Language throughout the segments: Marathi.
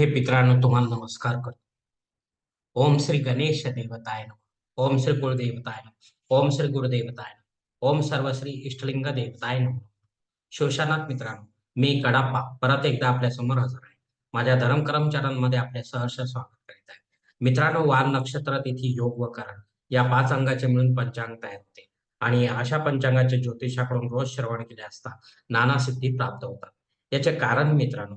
हे मित्रांनो तुम्हाला नमस्कार करतो. ओम श्री गणेश देवताय ओम श्री कुळदेवताय नमः. ओम श्री गुरुदेवताय नमः. ओम सर्व श्री इष्टलिंग देवताय शोषानाथ मित्रांनो मी कडाप्पा परत एकदा आपल्यासमोर हजर आहे. माझ्या धर्म कर्मचाऱ्यांमध्ये आपले सहर्ष स्वागत करीत आहे. मित्रांनो वान नक्षत्र तिथी योग व करण या पाच अंगाचे मिळून पंचांग तयार होते. आणि अशा पंचांगाचे ज्योतिषाकडून रोज श्रवण केले असता नाना सिद्धी प्राप्त होतात. याचे कारण मित्रांनो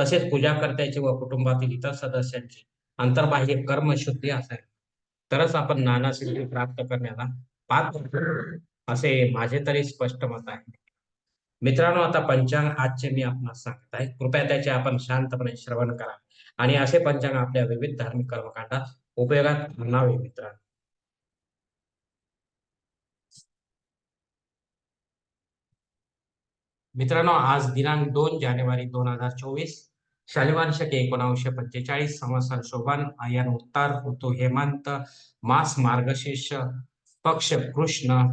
तसेच पूजाकर्त्याचे व कुटुंबातील इतर सदस्यांची अंतर्बाह्य कर्मशुद्धी असावी. तरच आपण नाना सिद्धी प्राप्त करण्याला पात्र असे माझे तरी स्पष्ट मत आहे. मित्रांनो आता पंचांग आजचे मी आपणास सांगत आहे. कृपया त्याचे आपण शांतपणे श्रवण करा आणि असे पंचांग आपल्या विविध धार्मिक कर्मकांडात उपयोगात आणावे मित्रांनो. मित्रांनो आज दिनांक दोन जानेवारी दोन हजार चोवीस शालिवान शके एकोणावीसशे पंचेचाळीस संवत्सर शोभन आयन उत्तर ऋतू हेमंत मास मार्गशीर्ष पक्ष कृष्ण.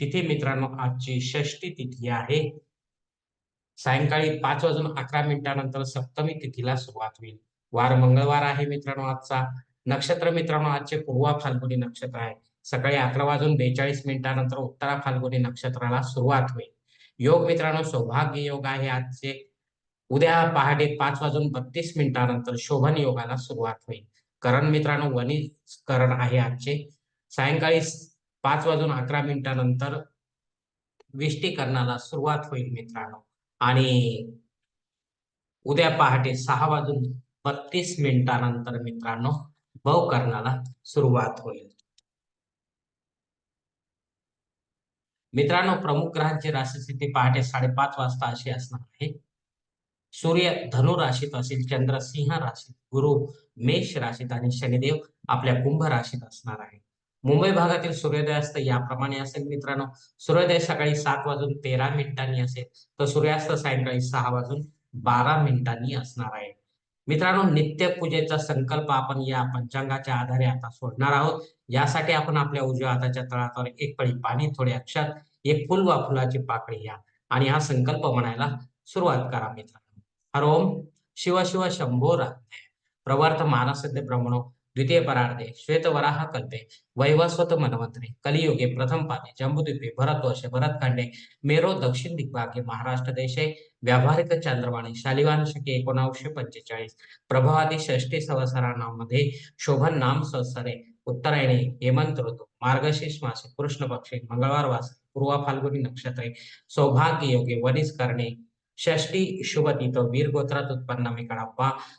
तिथे मित्रांनो आजची षष्टी तिथी आहे. सायंकाळी पाच वाजून अकरा मिनिटानंतर सप्तमी तिथीला सुरुवात होईल. वार मंगळवार आहे मित्रांनो आजचा. नक्षत्र मित्रांनो आजचे पूर्वा फाल्गुनी नक्षत्र आहे. सकाळी अकरा वाजून बेचाळीस मिनिटानंतर उत्तरा फाल्गुनी नक्षत्राला सुरुवात होईल. योग मित्रांनो सौभाग्य योग आहे आजचे. उद्या पहाटे पाच वाजून बत्तीस मिनिटानंतर शोभन योगाला सुरुवात होईल. करण मित्रांनो वनीकरण आहे आजचे. सायंकाळी पाच वाजून अकरा मिनिटानंतर विष्टीकरणाला सुरुवात होईल मित्रांनो. आणि उद्या पहाटे सहा वाजून बत्तीस मिनिटानंतर मित्रांनो भवकरणाला सुरुवात होईल. मित्रांनो प्रमुख ग्रहांची राशीस्थिती पहाटे साडेपाच वाजता अशी असणार आहे. सूर्य धनु राशीत असेल चंद्र सिंह राशीत गुरु मेष राशीत आणि शनिदेव आपल्या कुंभ राशीत असणार आहे. मुंबई भागातील सूर्योदयास्त याप्रमाणे असेल मित्रांनो. सूर्योदय सकाळी सात वाजून तेरा मिनिटांनी असेल तर सूर्यास्त सायंकाळी सहा वाजून बारा मिनिटांनी असणार आहे. मित्रांनो नित्य पूजेचा संकल्प आपण या पंचांगाच्या आधारे आता सोडणार आहोत. यासाठी आपण आपल्या उजव्या हाताच्या तळावर एक पळी पाणी थोडे अक्षर एक फुल वा फुलाची पाकळी घ्या आणि हा संकल्प म्हणायला सुरुवात करा मित्रांनो. हरोम शिव शिव शंभो राधे. प्रवर्त मानसद्य ब्रह्मणो द्वितीय परार्धे श्वेतवराह कल्पे वैवस्वत मनवंतरे कलियुगे प्रथम पादे जम्बुद्वीपे भरतवर्षे भरतखंडे मेरो दक्षिण दिग्भागे महाराष्ट्र देशे व्यावहारिक चंद्रवाणी शालिवान शके एकोणावीसशे पंचेचाळीस प्रभावादी षष्टी संवत्सरांमध्ये शोभन नाम संवत्सरे उत्तरायणे हेमंत ऋतू मार्गशीर्ष मासे कृष्ण पक्षे मंगळवार वास पूर्वा फाल्गुनी नक्षत्रे सौभाग्य योगे वनिस करणे षष्टी शुभ तिथ वीर गोत्रात उत्पन्न मी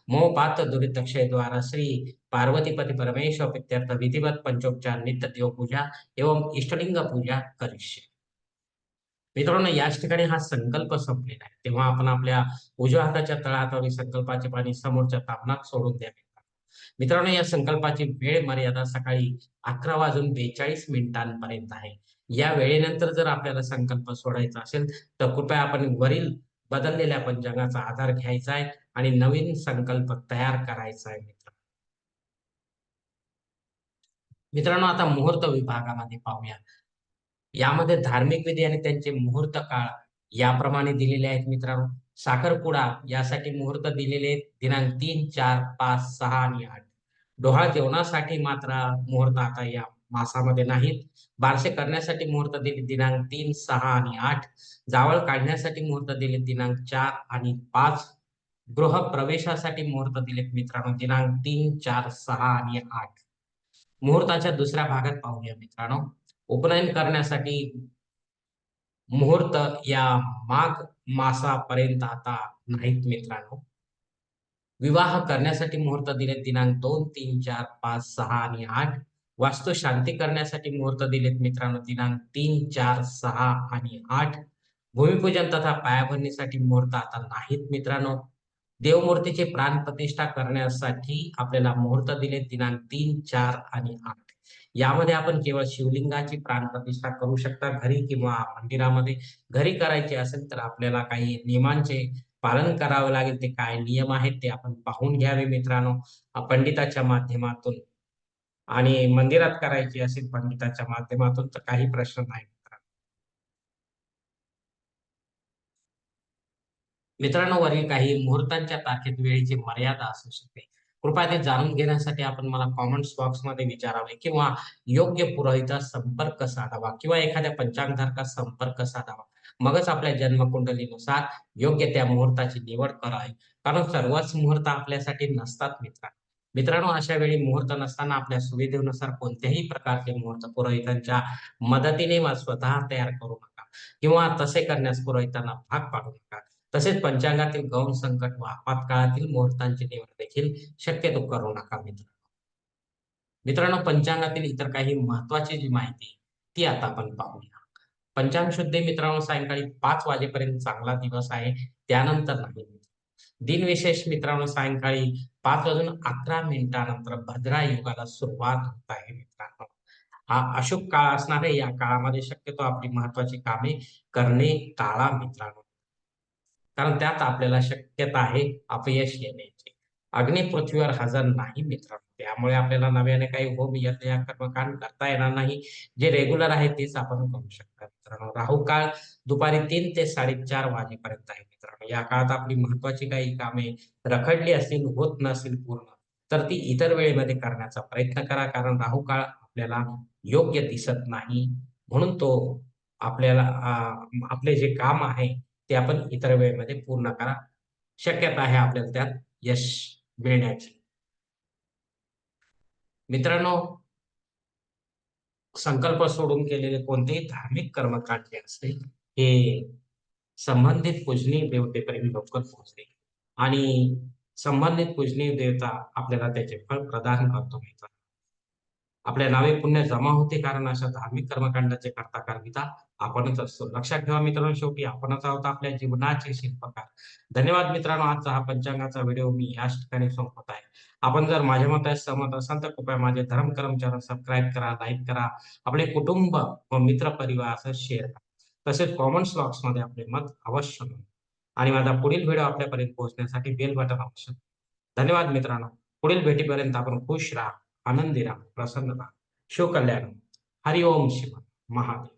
मो पात दुरित द्वारा श्री पार्वतीपती परमेश्वर प्रित्यर्थ विधिवत पंचोपचार नित्य देव पूजा एवं इष्टलिंग पूजा करिष्य मित्रांनो याच ठिकाणी हा संकल्प संपलेला आहे तेव्हा आपण आपल्या उजव्या हाताच्या तळहातावरील संकल्पाचे पाणी समोरच्या तापनात सोडून द्यावे मित्रांनो या संकल्पाची वेळ मर्यादा सकाळी अकरा वाजून बेचाळीस मिनिटांपर्यंत आहे या वेळेनंतर जर आपल्याला संकल्प सोडायचा असेल तर कृपया आपण वरील बदललेल्या पंचांगाचा आधार घ्यायचा आहे आणि नवीन संकल्प तयार करायचा आहे मित्र मित्रांनो आता मुहूर्त विभागामध्ये पाहूया. यामध्ये धार्मिक विधी आणि त्यांचे मुहूर्त काळ याप्रमाणे दिलेले आहेत मित्रांनो. साखरपुडा यासाठी मुहूर्त दिलेले दिनांक तीन चार पाच सहा आणि आठ. डोहाळ जेवणासाठी मात्र मुहूर्त आता या मासामध्ये नाहीत. बारसे करण्यासाठी मुहूर्त दिले दिनांक तीन सहा आणि आठ. जावळ काढण्यासाठी मुहूर्त दिले दिनांक चार आणि पाच. गृह प्रवेशासाठी मुहूर्त दिलेत मित्रांनो दिनांक तीन चार सहा आणि आठ. मुहूर्ताच्या दुसऱ्या भागात पाहूया मित्रांनो. उपनयन करण्यासाठी मुहूर्त या माघ मासापर्यंत आता नाहीत मित्रांनो. विवाह करण्यासाठी मुहूर्त दिले दिनांक दोन तीन चार पाच सहा आणि आठ. वास्तू शांती करण्यासाठी मुहूर्त दिलेत मित्रांनो. दिनांक तीन चार सहा आणि आठ. भूमिपूजन तथा पायाभरणीसाठी मुहूर्त आता नाहीत मित्रांनो. देवमूर्तीची प्राणप्रतिष्ठा करण्यासाठी आपल्याला मुहूर्त दिले दिनांक तीन चार आणि आठ. यामध्ये आपण केवळ शिवलिंगाची प्राण प्रतिष्ठा करू शकता घरी किंवा मंदिरामध्ये. घरी करायची असेल तर आपल्याला काही नियमांचे पालन करावं लागेल. ते काय नियम आहेत ते आपण पाहून घ्यावे मित्रांनो. पंडिताच्या माध्यमातून आणि मंदिरात करायची असेल पंडिताच्या माध्यमातून तर काही प्रश्न नाही. मित्रांनो. वरील काही मुहूर्तांच्या तारखेत वेळेची मर्यादा असू शकते. कृपया ते जाणून घेण्यासाठी आपण मला कॉमेंट्स बॉक्समध्ये विचारावे किंवा योग्य पुरोहिता संपर्क साधावा किंवा एखाद्या पंचांगधारका संपर्क साधावा. मगच आपल्या जन्मकुंडलीनुसार योग्य त्या मुहूर्ताची निवड करावी. कारण सर्वच मुहूर्त आपल्यासाठी नसतात मित्रांनो. मित्रांनो अशा वेळी मुहूर्त नसताना आपल्या सुविधेनुसार कोणत्याही प्रकारचे मुहूर्त पुरोहितांच्या मदतीने स्वतः तयार करू नका किंवा तसे करण्यास पुरोहितांना भाग पाडू नका. तसेच पंचांगातील गौण संकट व आपत्काळातील मुहूर्तांची निवड देखील शक्यतो करू नका मित्रांनो. मित्रांनो पंचांगातील इतर काही महत्वाची जी माहिती ती आता आपण पाहूया. पंचांग शुद्धी मित्रांनो सायंकाळी पाच वाजेपर्यंत चांगला दिवस आहे. त्यानंतर नाही. दिनविशेष मित्रांनो सायंकाळी पाच वाजून अकरा मिनिटानंतर भद्रा युगाला सुरुवात होत आहे मित्रांनो. हा अशुभ काळ असणार आहे. या काळामध्ये शक्यतो आपली महत्वाची कामे करणे टाळा मित्रांनो. कारण त्यात आपल्याला शक्यता आहे अपयश येण्याची. अग्नी पृथ्वीवर हजर नाही मित्रांनो. त्यामुळे आपल्याला नव्याने काही होम यज्ञ या कर्मकांड करता येणार नाही. जे रेग्युलर आहे तेच आपण करू शकतात. मित्रांनो. राहू काळ दुपारी तीन ते साडेचार वाजेपर्यंत आहे मित्रांनो. या काळात आपली महत्वाची काही कामे रखडली असतील होत नसतील पूर्ण तर ती इतर वेळेमध्ये करण्याचा प्रयत्न करा. कारण राहू काळ आपल्याला योग्य दिसत नाही. म्हणून तो आपल्याला आपले जे काम आहे ते आपण इतर वेळेमध्ये पूर्ण करा. शक्यता आहे आपल्याला त्यात यश मिळण्याची. मित्रांनो संकल्प सोडून केलेले कोणतेही धार्मिक कर्मकांड जे असते हे संबंधित पूजनीय देवतेपर्यंत लवकर पोहोचते आणि संबंधित पूजनीय देवता आपल्याला त्याचे फळ प्रदान करतो मिळतात आपल्या नावे पुण्य जमा होते कारण अशा धार्मिक कर्मकांडाचे करता करविता आपणच असतो. लक्षात ठेवा मित्रांनो शेवटी आपणच आहोत आपल्या जीवनाचे शिल्पकार. धन्यवाद मित्रांनो आजचा हा पंचांगाचा व्हिडिओ मी याच ठिकाणी संपत आहे. आपण जर माझ्या मतास सहमत असाल तर कृपया माझे धर्म कर्म सबस्क्राईब करा लाईक करा. आपले कुटुंब व मित्र परिवार असं शेअर करा. तसेच कॉमेंट्स बॉक्समध्ये आपले मत अवश्य नोंदवा आणि माझा पुढील व्हिडिओ आपल्यापर्यंत पोहोचण्यासाठी बेल बटन अवश्य धन्यवाद मित्रांनो. पुढील भेटीपर्यंत आपण खुश राहा आनंदी राहा प्रसन्न राहा. शिवकल्याण. हरिओम शिव महादेव.